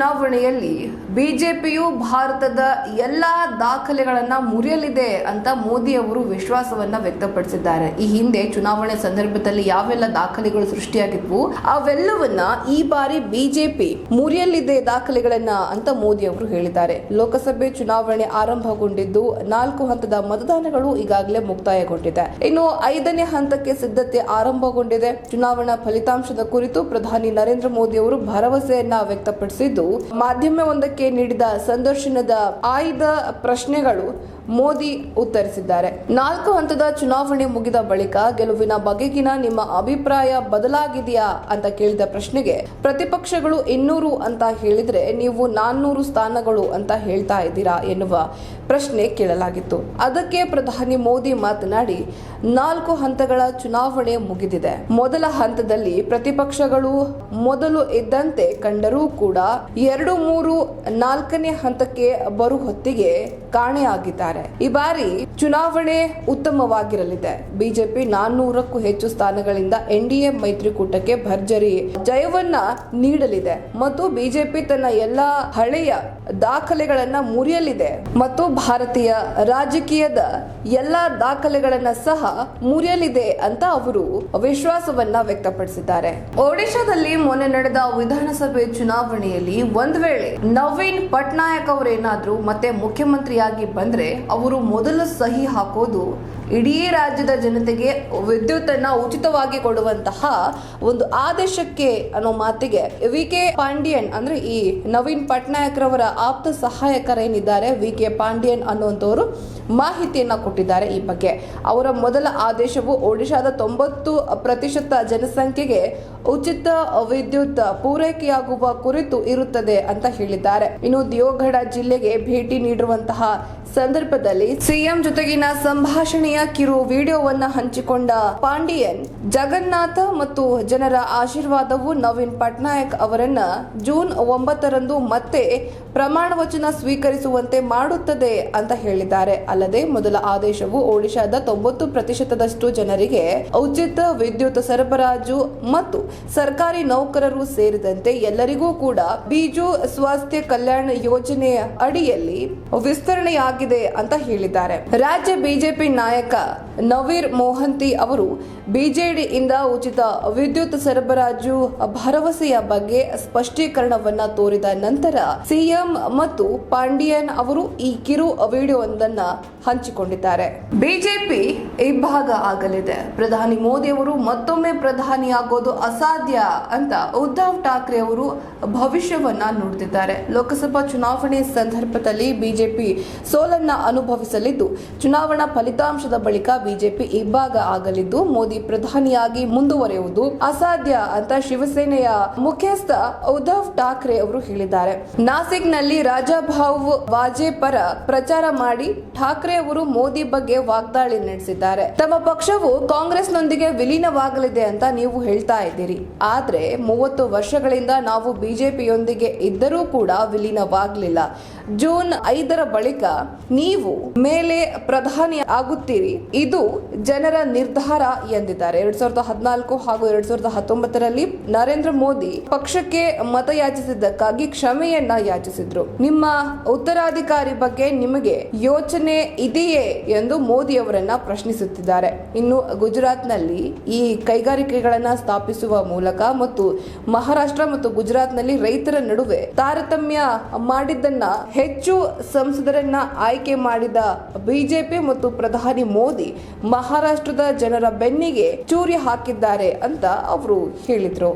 ಚುನಾವಣೆಯಲ್ಲಿ ಬಿಜೆಪಿಯು ಭಾರತದ ಎಲ್ಲಾ ದಾಖಲೆಗಳನ್ನ ಮುರಿಯಲಿದೆ ಅಂತ ಮೋದಿ ಅವರು ವಿಶ್ವಾಸವನ್ನ ವ್ಯಕ್ತಪಡಿಸಿದ್ದಾರೆ. ಈ ಹಿಂದೆ ಚುನಾವಣೆ ಸಂದರ್ಭದಲ್ಲಿ ಯಾವೆಲ್ಲ ದಾಖಲೆಗಳು ಸೃಷ್ಟಿಯಾಗಿದ್ವು, ಅವೆಲ್ಲವನ್ನ ಈ ಬಾರಿ ಬಿಜೆಪಿ ಮುರಿಯಲಿದೆ ದಾಖಲೆಗಳನ್ನ ಅಂತ ಮೋದಿ ಅವರು ಹೇಳಿದ್ದಾರೆ. ಲೋಕಸಭೆ ಚುನಾವಣೆ ಆರಂಭಗೊಂಡಿದ್ದು ನಾಲ್ಕು ಹಂತದ ಮತದಾನಗಳು ಈಗಾಗಲೇ ಮುಕ್ತಾಯಗೊಂಡಿದೆ. ಇನ್ನು ಐದನೇ ಹಂತಕ್ಕೆ ಸಿದ್ಧತೆ ಆರಂಭಗೊಂಡಿದೆ. ಚುನಾವಣಾ ಫಲಿತಾಂಶದ ಕುರಿತು ಪ್ರಧಾನಿ ನರೇಂದ್ರ ಮೋದಿ ಅವರು ಭರವಸೆಯನ್ನ ವ್ಯಕ್ತಪಡಿಸಿದ್ದು ಮಾಧ್ಯಮವೊಂದಕ್ಕೆ ನೀಡಿದ ಸಂದರ್ಶನದ ಆಯ್ದ ಪ್ರಶ್ನೆಗಳು ಮೋದಿ ಉತ್ತರಿಸಿದ್ದಾರೆ. ನಾಲ್ಕು ಹಂತದ ಚುನಾವಣೆ ಮುಗಿದ ಬಳಿಕ ಗೆಲುವಿನ ಬಗೆಗಿನ ನಿಮ್ಮ ಅಭಿಪ್ರಾಯ ಬದಲಾಗಿದೆಯಾ ಅಂತ ಕೇಳಿದ ಪ್ರಶ್ನೆಗೆ ಪ್ರತಿಪಕ್ಷಗಳು ಇನ್ನೂರು ಅಂತ ಹೇಳಿದ್ರೆ ನೀವು ನಾನ್ನೂರು ಸ್ಥಾನಗಳು ಅಂತ ಹೇಳ್ತಾ ಇದ್ದೀರಾ ಎನ್ನುವ ಪ್ರಶ್ನೆ ಕೇಳಲಾಗಿತ್ತು. ಅದಕ್ಕೆ ಪ್ರಧಾನಿ ಮೋದಿ ಮಾತನಾಡಿ, ನಾಲ್ಕು ಹಂತಗಳ ಚುನಾವಣೆ ಮುಗಿದಿದೆ. ಮೊದಲ ಹಂತದಲ್ಲಿ ಪ್ರತಿಪಕ್ಷಗಳು ಮೊದಲು ಇದ್ದಂತೆ ಕಂಡರೂ ಕೂಡ ಎರಡು ಮೂರು ನಾಲ್ಕನೇ ಹಂತಕ್ಕೆ ಬರುವ ಹೊತ್ತಿಗೆ ಕಾಣೆಯಾಗಿದ್ದಾರೆ. ಈ ಬಾರಿ ಚುನಾವಣೆ ಉತ್ತಮವಾಗಿರಲಿದೆ. ಬಿಜೆಪಿ ನಾನ್ನೂರಕ್ಕೂ ಹೆಚ್ಚು ಸ್ಥಾನಗಳಿಂದ ಎನ್ಡಿಎ ಮೈತ್ರಿಕೂಟಕ್ಕೆ ಭರ್ಜರಿ ಜಯವನ್ನ ನೀಡಲಿದೆ. ಮತ್ತು ಬಿಜೆಪಿ ತನ್ನ ಎಲ್ಲಾ ಹಳೆಯ ದಾಖಲೆಗಳನ್ನ ಮುರಿಯಲಿದೆ ಮತ್ತು ಭಾರತೀಯ ರಾಜಕೀಯದ ಎಲ್ಲಾ ದಾಖಲೆಗಳನ್ನ ಸಹ ಮುರಿಯಲಿದೆ ಅಂತ ಅವರು ವಿಶ್ವಾಸವನ್ನ ವ್ಯಕ್ತಪಡಿಸಿದ್ದಾರೆ. ಒಡಿಶಾದಲ್ಲಿ ಮೊನ್ನೆ ನಡೆದ ವಿಧಾನಸಭೆ ಚುನಾವಣೆಯಲ್ಲಿ ಒಂದ್ ವೇಳೆ ನವೀನ್ ಪಟ್ನಾಯಕ್ ಅವರೇನಾದ್ರೂ ಮತ್ತೆ ಮುಖ್ಯಮಂತ್ರಿಯಾಗಿ ಬಂದ್ರೆ ಅವರು ಮೊದಲು ಸಹಿ ಹಾಕೋದು ಇಡೀ ರಾಜ್ಯದ ಜನತೆಗೆ ವಿದ್ಯುತ್ ಅನ್ನ ಉಚಿತವಾಗಿ ಕೊಡುವಂತಹ ಒಂದು ಆದೇಶಕ್ಕೆ ಅನ್ನೋ ಮಾತಿಗೆ ವಿ ಕೆ ಪಾಂಡಿಯನ್ ಅಂದ್ರೆ ಈ ನವೀನ್ ಪಟ್ನಾಯಕ್ ರವರ ಆಪ್ತ ಸಹಾಯಕರೇನಿದ್ದಾರೆ ವಿ ಕೆ ಪಾಂಡಿಯನ್ ಅನ್ನುವಂಥವರು ಮಾಹಿತಿಯನ್ನು ಕೊಟ್ಟಿದ್ದಾರೆ ಈ ಬಗ್ಗೆ. ಅವರ ಮೊದಲ ಆದೇಶವು ಒಡಿಶಾದ ತೊಂಬತ್ತು ಪ್ರತಿಶತ ಜನಸಂಖ್ಯೆಗೆ ಉಚಿತ ವಿದ್ಯುತ್ ಪೂರೈಕೆಯಾಗುವ ಕುರಿತು ಇರುತ್ತದೆ ಅಂತ ಹೇಳಿದ್ದಾರೆ. ಇನ್ನು ದಿಯೋಘಡ ಜಿಲ್ಲೆಗೆ ಭೇಟಿ ನೀಡಿರುವಂತಹ ಸಂದರ್ಭದಲ್ಲಿ ಸಿಎಂ ಜೊತೆಗಿನ ಸಂಭಾಷಣೆಯ ಕಿರು ವಿಡಿಯೋವನ್ನ ಹಂಚಿಕೊಂಡ ಪಾಂಡಿಯನ್, ಜಗನ್ನಾಥ ಮತ್ತು ಜನರ ಆಶೀರ್ವಾದವು ನವೀನ್ ಪಟ್ನಾಯಕ್ ಅವರನ್ನ ಜೂನ್ ಒಂಬತ್ತರಂದು ಮತ್ತೆ ಪ್ರಮಾಣ ವಚನ ಸ್ವೀಕರಿಸುವಂತೆ ಮಾಡುತ್ತದೆ ಅಂತ ಹೇಳಿದ್ದಾರೆ. ಅಲ್ಲದೆ ಮೊದಲ ಆದೇಶವು ಒಡಿಶಾದ ತೊಂಬತ್ತು ಪ್ರತಿಶತದಷ್ಟು ಜನರಿಗೆ ಉಚಿತ ವಿದ್ಯುತ್ ಸರಬರಾಜು ಮತ್ತು ಸರ್ಕಾರಿ ನೌಕರರು ಸೇರಿದಂತೆ ಎಲ್ಲರಿಗೂ ಕೂಡ ಬೀಜು ಸ್ವಾಸ್ಥ್ಯ ಕಲ್ಯಾಣ ಯೋಜನೆಯ ಅಡಿಯಲ್ಲಿ ವಿಸ್ತರಣೆಯಾಗಿದೆ ಅಂತ ಹೇಳಿದ್ದಾರೆ. ರಾಜ್ಯ ಬಿಜೆಪಿ ನಾಯಕ ನವೀರ್ ಮೋಹಂತಿ ಅವರು ಬಿಜೆಡಿಯಿಂದ ಉಚಿತ ವಿದ್ಯುತ್ ಸರಬರಾಜು ಭರವಸೆಯ ಬಗ್ಗೆ ಸ್ಪಷ್ಟೀಕರಣವನ್ನ ತೋರಿದ ನಂತರ ಸಿಎಂ ಮತ್ತು ಪಾಂಡಿಯನ್ ಅವರು ಈ ಕಿರು ವಿಡಿಯೋವೊಂದನ್ನ ಹಂಚಿಕೊಂಡಿದ್ದಾರೆ. ಬಿಜೆಪಿ ಇಬ್ಬಾಗ ಆಗಲಿದೆ. ಪ್ರಧಾನಿ ಮೋದಿ ಅವರು ಮತ್ತೊಮ್ಮೆ ಪ್ರಧಾನಿಯಾಗೋದು ಅಸಾಧ್ಯ ಅಂತ ಉದ್ಧವ್ ಠಾಕ್ರೆ ಅವರು ಭವಿಷ್ಯವನ್ನ ನುಡಿದಿದ್ದಾರೆ. ಲೋಕಸಭಾ ಚುನಾವಣೆ ಸಂದರ್ಭದಲ್ಲಿ ಬಿಜೆಪಿ ಸೋಲನ್ನ ಅನುಭವಿಸಲಿದ್ದು, ಚುನಾವಣಾ ಫಲಿತಾಂಶದ ಬಳಿಕ ಬಿಜೆಪಿ ಇಬ್ಬಾಗ ಆಗಲಿದ್ದು, ಮೋದಿ ಪ್ರಧಾನಿಯಾಗಿ ಮುಂದುವರೆಯುವುದು ಅಸಾಧ್ಯ ಅಂತ ಶಿವಸೇನೆಯ ಮುಖ್ಯಸ್ಥ ಉದ್ಧವ್ ಠಾಕ್ರೆ ಅವರು ಹೇಳಿದ್ದಾರೆ. ನಾಸಿಕ್ನಲ್ಲಿ ರಾಜಾಭಾವ್ ವಾಜೆ ಪರ ಪ್ರಚಾರ ಮಾಡಿ ಠಾಕ್ರೆ ಅವರು ಮೋದಿ ಬಗ್ಗೆ ವಾಗ್ದಾಳಿ ನಡೆಸಿದ್ದಾರೆ. ತಮ್ಮ ಪಕ್ಷವು ಕಾಂಗ್ರೆಸ್ನೊಂದಿಗೆ ವಿಲೀನವಾಗಲಿದೆ ಅಂತ ನೀವು ಹೇಳ್ತಾ ಇದ್ದೀರಿ. ಆದ್ರೆ ಮೂವತ್ತು ವರ್ಷಗಳಿಂದ ನಾವು ಬಿಜೆಪಿಯೊಂದಿಗೆ ಇದ್ದರೂ ಕೂಡ ವಿಲೀನವಾಗಲಿಲ್ಲ. ಜೂನ್ ಐದರ ಬಳಿಕ ನೀವು ಮೇಲೆ ಪ್ರಧಾನಿ ಆಗುತ್ತೀರಿ. ಇದು ಜನರ ನಿರ್ಧಾರ ಎಂದಿದ್ದಾರೆ. ಎರಡ್ ಸಾವಿರದ ಹದಿನಾಲ್ಕು ಹಾಗೂ ಎರಡ್ ಸಾವಿರದ ಹತ್ತೊಂಬತ್ತರಲ್ಲಿ ನರೇಂದ್ರ ಮೋದಿ ಪಕ್ಷಕ್ಕೆ ಮತ ಯಾಚಿಸಿದ್ದಕ್ಕಾಗಿ ಕ್ಷಮೆಯನ್ನ ಯಾಚಿಸಿದ್ರು. ನಿಮ್ಮ ಉತ್ತರಾಧಿಕಾರಿ ಬಗ್ಗೆ ನಿಮಗೆ ಯೋಚನೆ ಇದೆಯೇ ಎಂದು ಮೋದಿ ಅವರನ್ನ ಪ್ರಶ್ನಿಸುತ್ತಿದ್ದಾರೆ. ಇನ್ನು ಗುಜರಾತ್ನಲ್ಲಿ ಈ ಕೈಗಾರಿಕೆಗಳನ್ನ ಸ್ಥಾಪಿಸುವ ಮೂಲಕ ಮತ್ತು ಮಹಾರಾಷ್ಟ್ರ ಮತ್ತು ಗುಜರಾತ್ನಲ್ಲಿ ರೈತರ ನಡುವೆ ತಾರತಮ್ಯ ಮಾಡಿದ್ದನ್ನ ಹೆಚ್ಚು ಸಂಸದರನ್ನ ಆಯ್ಕೆ ಮಾಡಿದ ಬಿಜೆಪಿ ಮತ್ತು ಪ್ರಧಾನಿ ಮೋದಿ ಮಹಾರಾಷ್ಟ್ರದ ಜನರ ಬೆನ್ನಿಗೆ ಚೂರಿ ಹಾಕಿದ್ದಾರೆ ಅಂತ ಅವರು ಹೇಳಿದ್ರು.